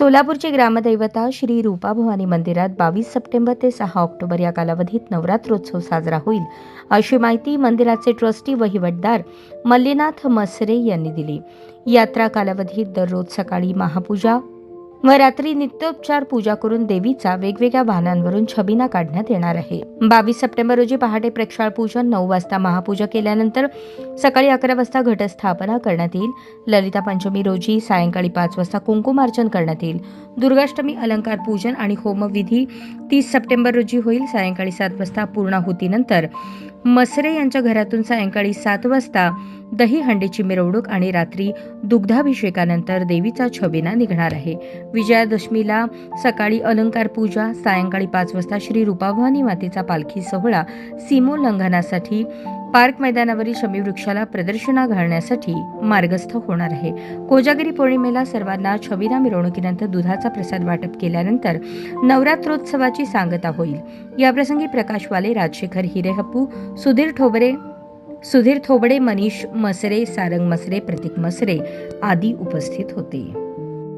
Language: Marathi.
सोलापूरची ग्रामदैवता श्री रूपा भवानी मंदिरात बावीस सप्टेंबर ते सहा ऑक्टोबर या कालावधीत नवरात्रोत्सव साजरा होईल अशी माहिती मंदिराचे ट्रस्टी वहिवटदार मल्लीनाथ मसरे यांनी दिली. यात्रा कालावधीत दररोज सकाळी महापूजा व रात्री नित्योपचार पूजा करून देवीचा वेगवेगळ्या वाहनांवरून छबिना काढण्यात येणार आहे. बावीस सप्टेंबर रोजी पहाटे प्रक्षाळ पूजन नऊ वाजता महापूजा केल्यानंतर सकाळी अकरा वाजता घटस्थापना करण्यात येईल. ललिता पंचमी रोजी सायंकाळी पाच वाजता कुंकुमार्चन करण्यात येईल. दुर्गाष्टमी अलंकार पूजन आणि होमविधी तीस सप्टेंबर रोजी होईल. सायंकाळी सात वाजता पूर्णाहुतीनंतर मसरे यांच्या घरातून सायंकाळी सात वाजता दहीहंडीची मिरवणूक आणि रात्री दुग्धाभिषेकानंतर देवीचा छबिना निघणार आहे. विजयादशमीला सकाळी अलंकार पूजा सायंकाळी पाच वाजता श्री रूपाभवानी मातेचा पालखी सोहळा सीमोल्लंघनासाठी पार्क मैदानावरील शमीवृक्षाला प्रदर्शना घालण्यासाठी मार्गस्थ होणार आहे. कोजागिरी पौर्णिमेला सर्वांना छबीना मिरवणुकीनंतर दुधाचा प्रसाद वाटप केल्यानंतर नवरात्रोत्सवाची सांगता होईल. याप्रसंगी प्रकाश वाले राजशेखर हिरेहप्पू सुधीर ठोबरे सुधीर थोबडे मनीष मसरे सारंग मसरे प्रतीक मसरे आदी उपस्थित होते.